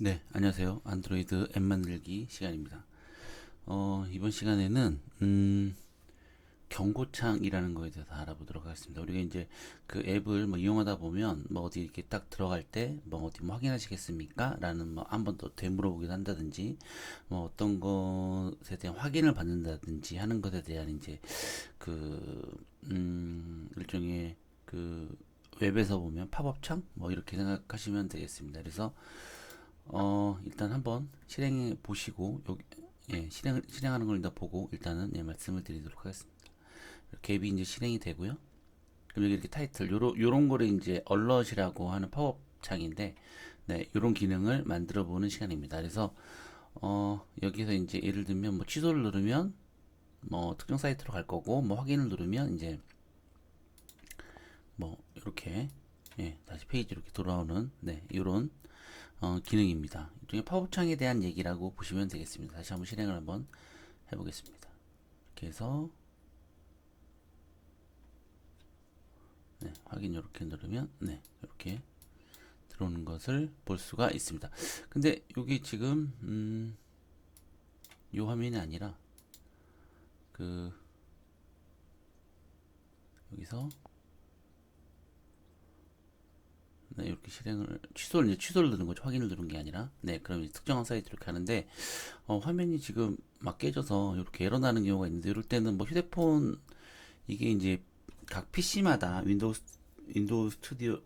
네, 안녕하세요. 안드로이드 앱 만들기 시간입니다. 어, 이번 시간에는, 음, 경고창이라는 거에 대해서 알아보도록 하겠습니다. 우리가 이제 그 앱을 뭐 이용하다 보면 뭐 어디 이렇게 딱 들어갈 때 뭐 어디 뭐 확인하시겠습니까? 라는 뭐 한 번 더 되물어보기도 한다든지 뭐 어떤 것에 대한 확인을 받는다든지 하는 것에 대한 이제 그, 음, 일종의 그 웹에서 보면 팝업창? 뭐 이렇게 생각하시면 되겠습니다. 그래서 어, 일단 한번 실행해 보시고, 여기, 예, 실행, 실행하는 걸 일단 보고, 일단은, 예, 말씀을 드리도록 하겠습니다. 앱이 이제 실행이 되고요. 그럼 여기 이렇게 타이틀, 요런, 요런 거를 이제 얼럿이라고 하는 팝업 창인데, 네, 요런 기능을 만들어 보는 시간입니다. 그래서, 어, 여기서 이제 예를 들면, 뭐 취소를 누르면, 뭐 특정 사이트로 갈 거고, 뭐 확인을 누르면, 이제, 뭐, 이렇게, 예, 다시 페이지로 이렇게 돌아오는, 네, 요런, 어, 기능입니다. 일종의 팝업창에 대한 얘기라고 보시면 되겠습니다. 다시 한번 실행을 한번 해보겠습니다. 이렇게 해서 네, 확인 이렇게 누르면 네, 이렇게 들어오는 것을 볼 수가 있습니다. 근데 여기 지금 음, 이 화면이 아니라 그 여기서 네, 이렇게 실행을 취소를 이제 취소를 누른 거죠. 확인을 누른 게 아니라. 네, 그럼 특정한 사이트 이렇게 하는데 어, 화면이 지금 막 깨져서 이렇게 에러 나는 경우가 있는데 이럴 때는 뭐 휴대폰 이게 이제 각 PC마다 윈도우 스- 윈도우 스튜디오가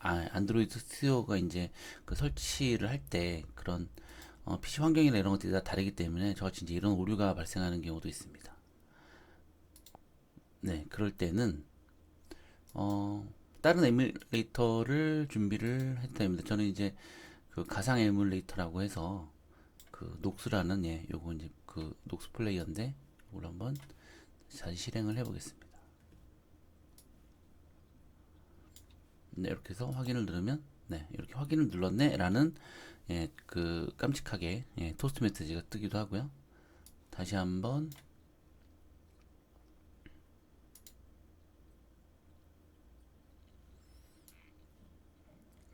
아 안드로이드 스튜디오가 이제 그 설치를 할 때 그런 어, PC 환경이나 이런 것들이 다 다르기 때문에 저같이 이제 이런 오류가 발생하는 경우도 있습니다. 네, 그럴 때는 어 다른 에뮬레이터를 준비를 됩니다. 저는 이제 그 가상 에뮬레이터라고 해서 그 녹스라는 예, 요거 이제 그 녹스 플레이어인데 이걸 한번 다시 실행을 해보겠습니다. 네, 이렇게 해서 확인을 누르면 네, 이렇게 확인을 눌렀네라는 예, 그 깜찍하게 예, 토스트 메시지가 뜨기도 하고요. 다시 한번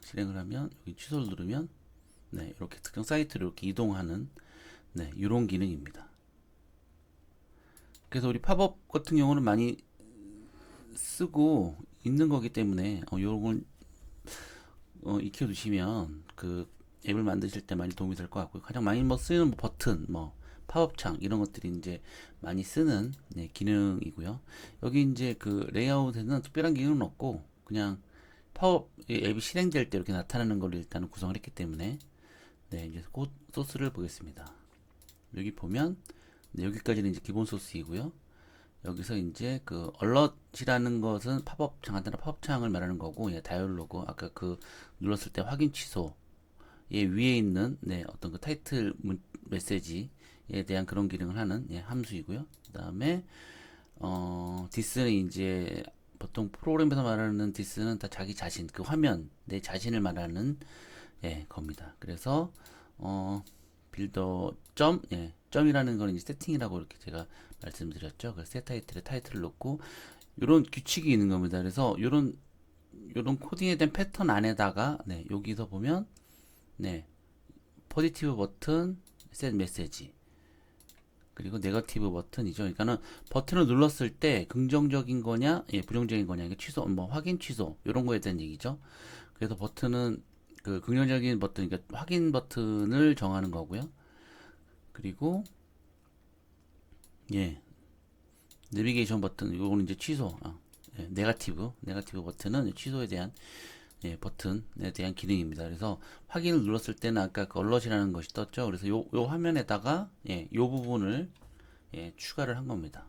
실행을 하면 여기 취소를 누르면 네, 이렇게 특정 사이트로 이렇게 이동하는 네, 이런 기능입니다. 그래서 우리 팝업 같은 경우는 많이 쓰고 있는 거기 때문에 어, 요걸 어, 익혀 두시면 그 앱을 만드실 때 많이 도움이 될 것 같고요. 가장 많이 뭐 쓰는 뭐 버튼, 뭐 팝업창 이런 것들이 이제 많이 쓰는 네, 기능이고요. 여기 이제 그 레이아웃에는 특별한 기능은 없고 그냥 이 앱이 실행될 때 이렇게 나타나는 걸 일단은 구성을 했기 때문에 네 이제 곧 소스를 보겠습니다. 여기 보면 네, 여기까지는 이제 기본 소스이고요. 여기서 이제 그 얼럿이라는 것은 팝업 창 간단한 팝업 창을 말하는 거고 예, 다이얼로그 아까 그 눌렀을 때 확인 취소 예, 위에 있는 네, 어떤 그 타이틀 문, 메시지에 대한 그런 기능을 하는 예, 함수이고요. 그다음에 어 디스는 이제 보통 프로그램에서 말하는 디스는 다 자기 자신 그 화면 내 자신을 말하는 예, 겁니다. 그래서 어 빌더 점 예, 점이라는 거는 이제 세팅이라고 이렇게 제가 말씀드렸죠. 그래서 새 타이틀에 타이틀을 넣고 이런 규칙이 있는 겁니다. 그래서 이런 이런 코딩에 대한 패턴 안에다가 네, 여기서 보면 네. 포지티브 버튼 셋 메시지 그리고 네거티브 버튼이죠. 그러니까는 버튼을 눌렀을 때 긍정적인 거냐, 예, 부정적인 거냐, 이게 취소, 뭐 확인 취소 이런 거에 대한 얘기죠. 그래서 버튼은 그 긍정적인 버튼, 그러니까 확인 버튼을 정하는 거고요. 그리고 예, 내비게이션 버튼 이거는 이제 취소, 아, 예, 네가티브, 네가티브 버튼은 취소에 대한 예, 버튼에 대한 기능입니다. 그래서 확인을 눌렀을 때는 아까 그 얼럿이라는 것이 떴죠. 그래서 요, 요 화면에다가 예, 요 부분을 예, 추가를 한 겁니다.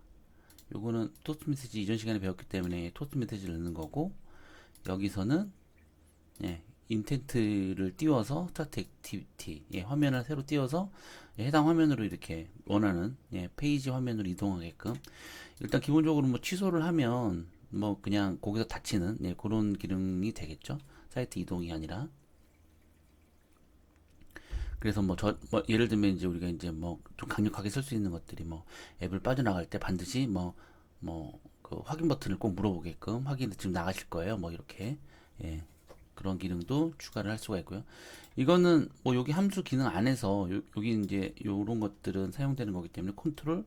요거는 토스트 메시지 이전 시간에 배웠기 때문에 토스트 메시지를 넣는 거고 여기서는 예, 인텐트를 띄워서 스타트 액티비티 예, 화면을 새로 띄워서 예, 해당 화면으로 이렇게 원하는 예, 페이지 화면으로 이동하게끔 일단 기본적으로 뭐 취소를 하면 뭐 그냥 거기서 닫히는 예, 그런 기능이 되겠죠. 사이트 이동이 아니라. 그래서 뭐 저 뭐 예를 들면 이제 우리가 이제 뭐 좀 강력하게 쓸 수 있는 것들이 뭐 앱을 빠져나갈 때 반드시 뭐 뭐 그 확인 버튼을 꼭 물어보게끔 확인 지금 나가실 거예요. 뭐 이렇게 예. 그런 기능도 추가를 할 수가 있고요. 이거는 뭐 여기 함수 기능 안에서 요, 여기 이제 요런 것들은 사용되는 거기 때문에 컨트롤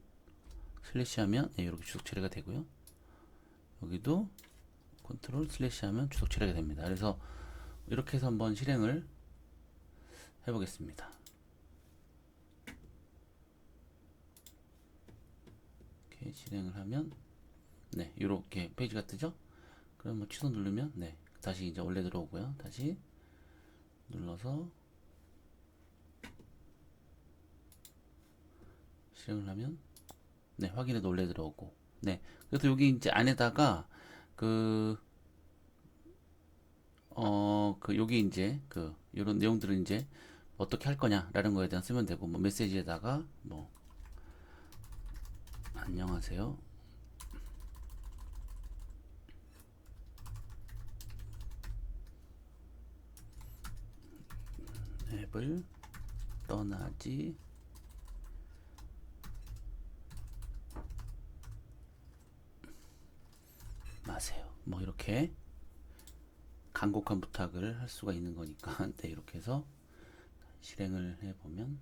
슬래시 하면 네, 이렇게 주석 처리가 되고요. 여기도 컨트롤 슬래시 하면 주석 처리가 됩니다. 그래서 이렇게 해서 한번 실행을 해보겠습니다. 이렇게 실행을 하면 네 이렇게 페이지가 뜨죠? 그럼 뭐 취소 누르면 네 다시 이제 원래 들어오고요. 다시 눌러서 실행을 하면 네 확인해도 원래 들어오고 네 그래서 여기 이제 안에다가 그 어, 그, 여기 이제, 그, 요런 내용들은 이제, 어떻게 할 거냐라는 거에 대한 쓰면 되고, 뭐, 메시지에다가, 뭐, 안녕하세요. 앱을 떠나지 마세요. 뭐, 이렇게. 간곡한 부탁을 할 수가 있는 거니까 네, 이렇게 해서 실행을 해보면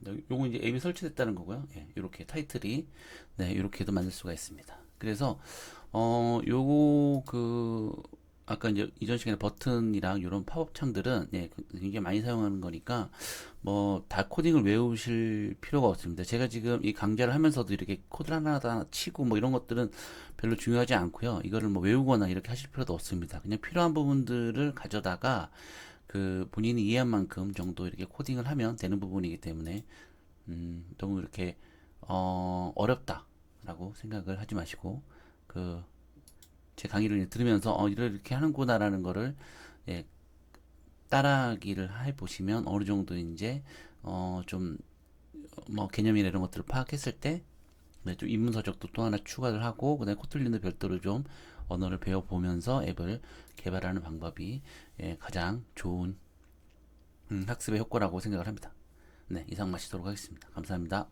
네, 요거 이제 앱이 설치됐다는 거고요. 예, 이렇게 타이틀이 네, 이렇게도 만들 수가 있습니다. 그래서 어 요거 그 아까 이제 이전 시간에 버튼이랑 이런 팝업 창들은 예, 그- 굉장히 많이 사용하는 거니까 뭐 다 코딩을 외우실 필요가 없습니다. 제가 지금 이 강좌를 하면서도 이렇게 코드를 하나 하나 치고 뭐 이런 것들은 별로 중요하지 않고요. 이거를 뭐 외우거나 이렇게 하실 필요도 없습니다. 그냥 필요한 부분들을 가져다가 그 본인이 이해한 만큼 정도 이렇게 코딩을 하면 되는 부분이기 때문에 음, 너무 이렇게 어, 어렵다라고 생각을 하지 마시고 그 제 강의를 들으면서 어 이렇게 하는구나라는 거를 예, 따라하기를 해 보시면 어느 정도 이제 어 좀 뭐 개념이나 이런 것들을 파악했을 때 네, 좀 입문 서적도 또 하나 추가를 하고 그다음에 코틀린도 별도로 좀 언어를 배워 보면서 앱을 개발하는 방법이 예, 가장 좋은 음, 학습의 효과라고 생각을 합니다. 네, 이상 마치도록 하겠습니다. 감사합니다.